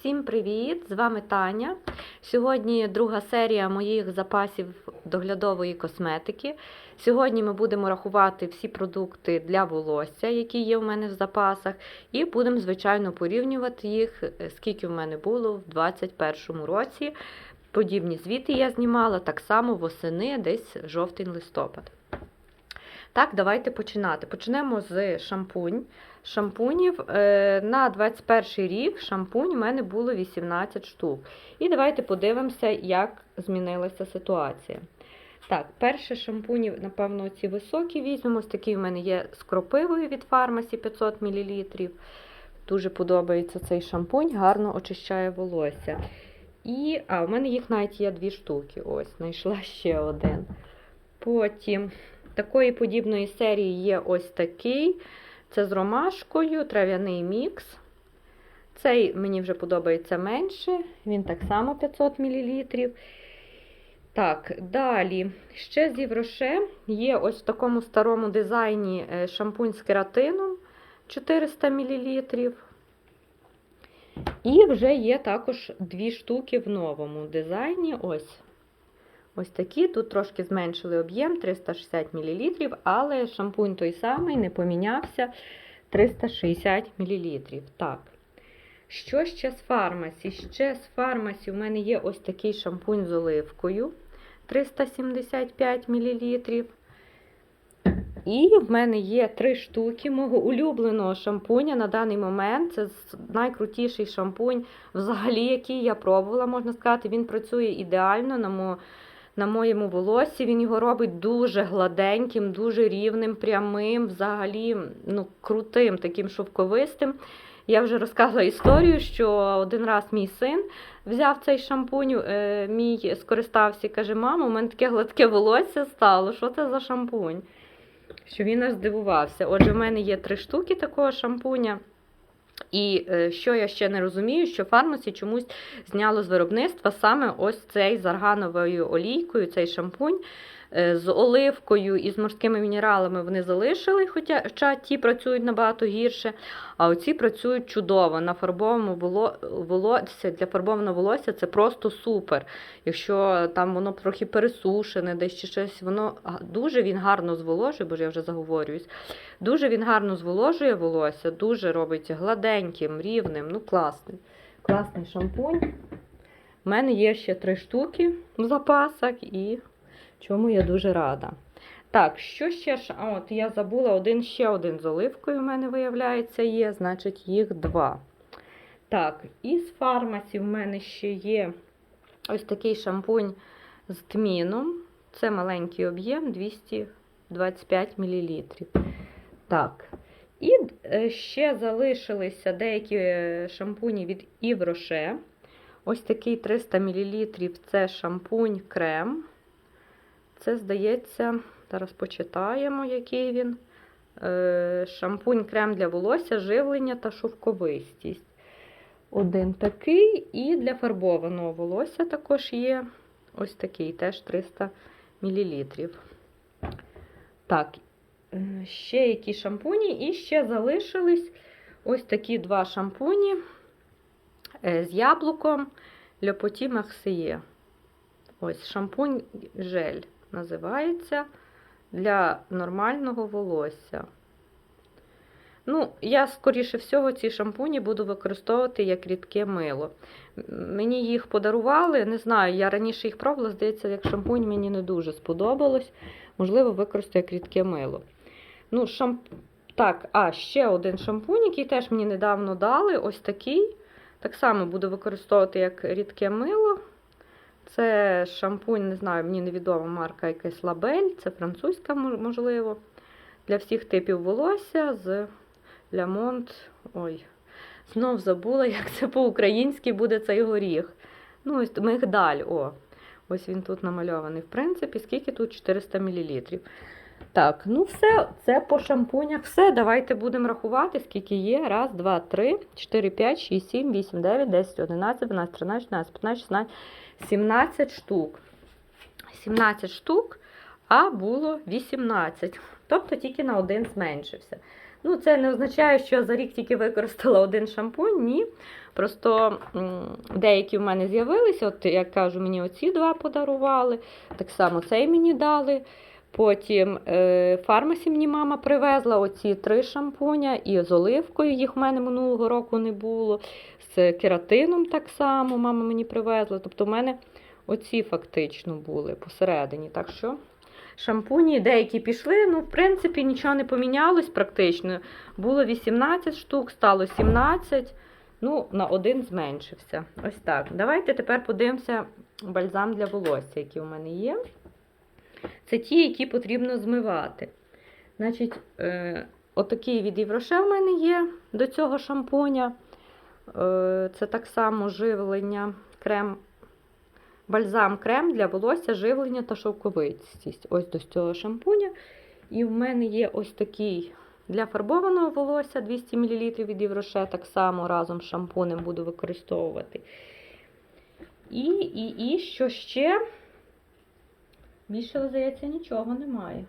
Всім привіт! З вами Таня. Сьогодні друга серія моїх запасів доглядової косметики. Сьогодні ми будемо рахувати всі продукти для волосся, які є у мене в запасах, і будемо, звичайно, порівнювати їх, е, скільки в мене було в 2021 році. Подібні звіти я знімала так само восени, десь жовтень-листопад. Так, давайте починати. Почнемо з шампунь. Шампунів е, на 21 рік шампунь у мене було 18 штук. І давайте подивимося, як змінилася ситуація. Так, перше шампуні, напевно, ці високі візьмемо. Ось такий у мене є з кропивою від фармасі 500 мл. Дуже подобається цей шампунь, гарно очищає волосся. І, а, у мене їх навіть є дві штуки. Ось, знайшла ще один. Потім такої подібної серії є ось такий. Це з ромашкою, трав'яний мікс. Цей мені вже подобається менше, він так само 500 мл. Так, далі, ще з Євроше є ось в такому старому дизайні е, шампунь з кератином 400 мл. І вже є також дві штуки в новому дизайні. Ось Ось такі. Тут трошки зменшили об'єм 360 мл, але шампунь той самий, не помінявся 360 мл. Так. Що ще з фармасі? Ще з фармасі у мене є ось такий шампунь з оливкою 375 мл. І в мене є три штуки мого улюбленого шампуня на даний момент. Це найкрутіший шампунь, взагалі, який я пробувала, можна сказати. Він працює ідеально на моєму на моєму волосі. Він його робить дуже гладеньким, дуже рівним, прямим, взагалі ну, крутим, таким шовковистим. Я вже розказувала історію, що один раз мій син взяв цей шампунь, е, мій скористався і каже: Мамо, у мене таке гладке волосся стало. Що це за шампунь? Що він аж здивувався. Отже, в мене є три штуки такого шампуня. І е, що я ще не розумію, що фармасі чомусь зняло з виробництва саме ось цей з аргановою олійкою, цей шампунь. Е, з оливкою і з морськими мінералами вони залишили, хоча ті працюють набагато гірше, а оці працюють чудово. На фарбовому волосся, Для фарбованого волосся це просто супер. Якщо там воно трохи пересушене, десь чи щось, воно дуже він гарно зволожує, бо ж я вже заговорююсь. Дуже він гарно зволожує волосся, дуже робить гладеньким, рівним, ну класний. Класний шампунь. У мене є ще три штуки в запасах і чому я дуже рада. Так, що ще ж? А от я забула один ще один з оливкою у мене, виявляється, є, значить, їх два. Так, із фармасі в мене ще є ось такий шампунь з тміном. Це маленький об'єм 225 мл. Так. І е, ще залишилися деякі е, шампуні від Rocher. Ось такий 300 мл це шампунь крем. Це, здається, зараз почитаємо, який він. Е, шампунь крем для волосся, живлення та шовковистість. Один такий, і для фарбованого волосся також є ось такий, теж 300 мл. Так, е, ще які шампуні, і ще залишились ось такі два шампуні е, з яблуком Льопоті Махсиє. Ось шампунь жель називається для нормального волосся. Ну, я, скоріше всього, ці шампуні буду використовувати як рідке мило. Мені їх подарували, не знаю, я раніше їх пробувала, здається, як шампунь мені не дуже сподобалось. Можливо, використаю як рідке мило. Ну, шамп... Так, а ще один шампунь, який теж мені недавно дали, ось такий. Так само буду використовувати як рідке мило. Це шампунь, не знаю, мені невідома марка якась лабель, це французька, можливо. Для всіх типів волосся з Лямонт. Ой, знов забула, як це по-українськи буде цей горіх. Ну, ось мигдаль. о, Ось він тут намальований. В принципі, скільки тут 400 мл. Так, ну все, це по шампунях. Все. Давайте будемо рахувати, скільки є. Раз, два, три, 4, 5, 6, 7, 8, 9, 10, 11, 12, 13, 14, 15, 16. 17 штук. 17 штук, а було 18. Тобто тільки на один зменшився. Ну, це не означає, що я за рік тільки використала один шампунь. Ні. Просто деякі в мене з'явилися. От я кажу, мені оці два подарували. Так само цей мені дали. Потім е, фармасі мені мама привезла оці три шампуня, і з оливкою їх в мене минулого року не було. З кератином так само мама мені привезла. Тобто в мене оці фактично були посередині. Так що шампуні деякі пішли. Ну, в принципі, нічого не помінялось практично. Було 18 штук, стало 17. Ну, на один зменшився. Ось так. Давайте тепер подивимося бальзам для волосся, який у мене є. Це ті, які потрібно змивати. Значить, е, отакий від Євроше в мене є до цього шампуня. Е, це так само живлення, крем, бальзам крем для волосся, живлення та шовковистість. Ось до цього шампуня. І в мене є ось такий для фарбованого волосся 200 мл від Євроше, так само разом з шампунем буду використовувати. І, і, і що ще? Більше, здається, нічого немає.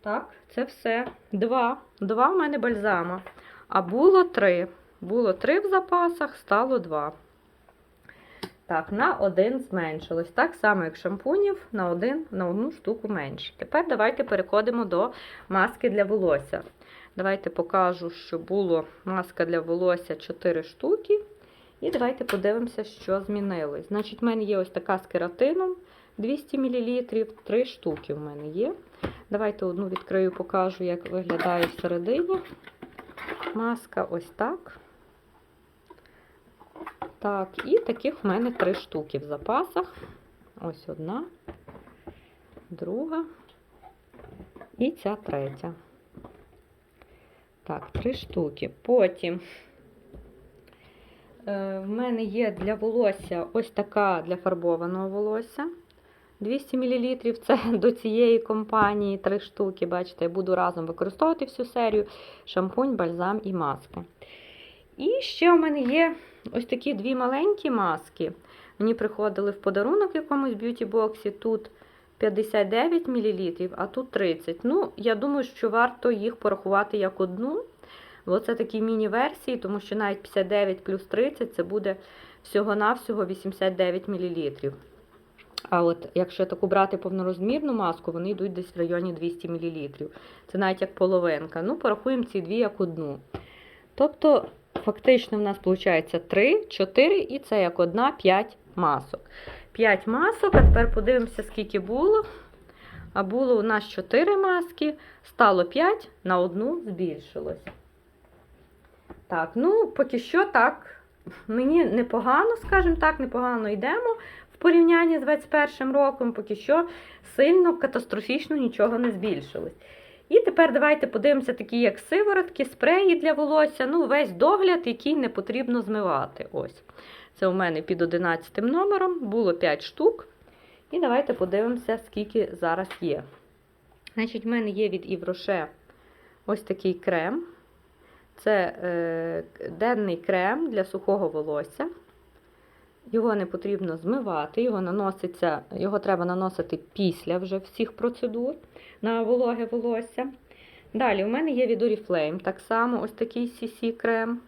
Так, це все. Два. Два в мене бальзама. А було три. Було три в запасах, стало два. Так, на один зменшилось. Так само, як шампунів, на, один, на одну штуку менше. Тепер давайте переходимо до маски для волосся. Давайте покажу, що було маска для волосся 4 штуки. І давайте подивимося, що змінилось. Значить, в мене є ось така з кератином 200 мл, 3 штуки в мене є. Давайте одну відкрию, покажу, як виглядає всередині. Маска ось так. Так, і таких в мене три штуки в запасах. Ось одна, друга і ця третя. Так, три штуки. Потім е, в мене є для волосся ось така для фарбованого волосся. 200 мл. Це до цієї компанії три штуки. Бачите, я буду разом використовувати всю серію: шампунь, бальзам і маска. І ще у мене є ось такі дві маленькі маски. Мені приходили в подарунок якомусь б'юті-боксі. Тут 59 мл, а тут 30. Ну, я думаю, що варто їх порахувати як одну. Бо це такі міні-версії, тому що навіть 59 плюс 30 це буде всього-навсього 89 мл. А от якщо таку брати повнорозмірну маску, вони йдуть десь в районі 200 мл. Це навіть як половинка. Ну, порахуємо ці дві як одну. Тобто, фактично, в нас виходить 3, 4 і це як одна 5 масок. 5 масок, а тепер подивимося, скільки було. А було у нас 4 маски, стало 5, на одну збільшилось. Так, ну, поки що так. Мені непогано, скажімо так, непогано йдемо порівнянні з 21 роком, поки що сильно катастрофічно нічого не збільшилось. І тепер давайте подивимося, такі як сиворотки, спреї для волосся, ну, весь догляд, який не потрібно змивати. Ось. Це у мене під 11 номером, було 5 штук. І давайте подивимося, скільки зараз є. Значить, в мене є від Івроше ось такий крем. Це е, денний крем для сухого волосся. Його не потрібно змивати, його наноситься, його треба наносити після вже всіх процедур на вологе волосся. Далі, у мене є від Oriflame так само ось такий CC крем.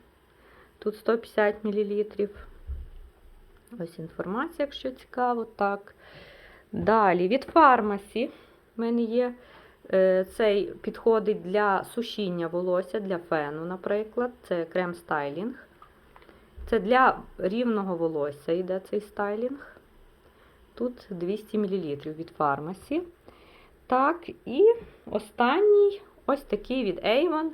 Тут 150 мл. Ось інформація, якщо цікаво. так. Далі, від фармасі в мене є е, цей підходить для сушіння волосся, для фену, наприклад. Це крем стайлінг. Це для рівного волосся йде цей стайлінг. Тут 200 мл від фармасі. Так, і останній ось такий від Avon.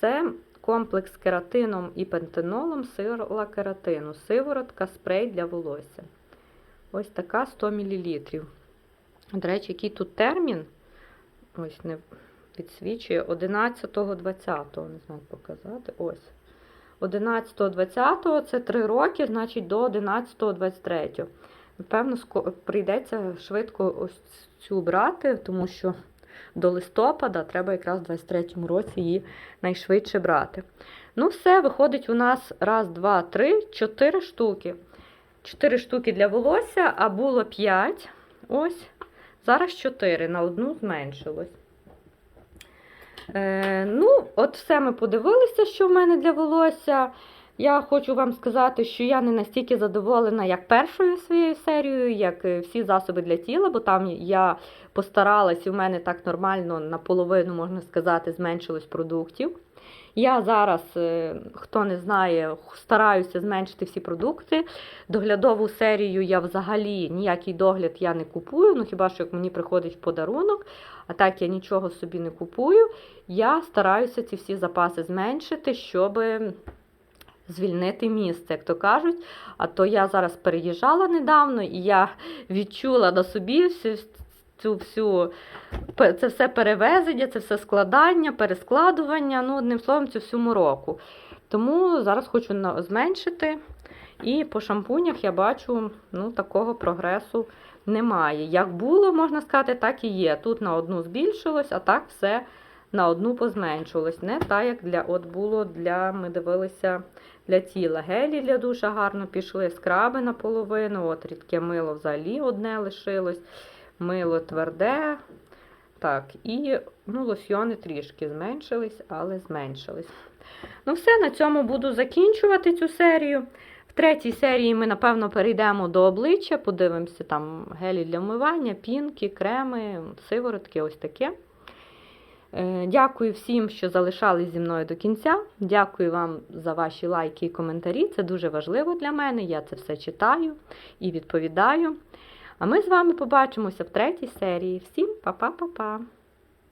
Це комплекс з кератином і пентенолом сила кератину. Сиворотка, спрей для волосся. Ось така 100 мл. До речі, який тут термін? Ось не підсвічує 11.20. Не знаю, показати. Ось. 11.20 це 3 роки, значить до 11.23. Напевно, прийдеться швидко ось цю брати, тому що до листопада треба якраз в 23-му році її найшвидше брати. Ну, все, виходить у нас раз, два, три, чотири штуки. Чотири штуки для волосся, а було 5. Ось. Зараз 4, на одну зменшилось. Е, ну, от все ми подивилися, що в мене для волосся. Я хочу вам сказати, що я не настільки задоволена, як першою своєю серією, як е, всі засоби для тіла, бо там я постаралась, і в мене так нормально наполовину, можна сказати, зменшилось продуктів. Я зараз, е, хто не знає, стараюся зменшити всі продукти. Доглядову серію я взагалі ніякий догляд я не купую, ну хіба що як мені приходить подарунок, а так я нічого собі не купую. Я стараюся ці всі запаси зменшити, щоб звільнити місце, як то кажуть. А то я зараз переїжджала недавно і я відчула на собі всю цю всю це все перевезення, це все складання, перескладування, ну, одним словом, цю всю мороку. Тому зараз хочу зменшити. І по шампунях я бачу, ну, такого прогресу немає. Як було, можна сказати, так і є. Тут на одну збільшилось, а так все на одну позменшилось. Не так, як для, от було для, ми дивилися для тіла. Гелі для душа гарно пішли, скраби наполовину, от рідке мило взагалі одне лишилось, мило тверде. Так, і ну, лосьйони трішки зменшились, але зменшились. Ну, все, на цьому буду закінчувати цю серію. В третій серії ми, напевно, перейдемо до обличчя, подивимося там гелі для вмивання, пінки, креми, сиворотки, ось таке. Е, Дякую всім, що залишались зі мною до кінця. Дякую вам за ваші лайки і коментарі. Це дуже важливо для мене. Я це все читаю і відповідаю. А ми з вами побачимося в третій серії. Всім па-па-па-па!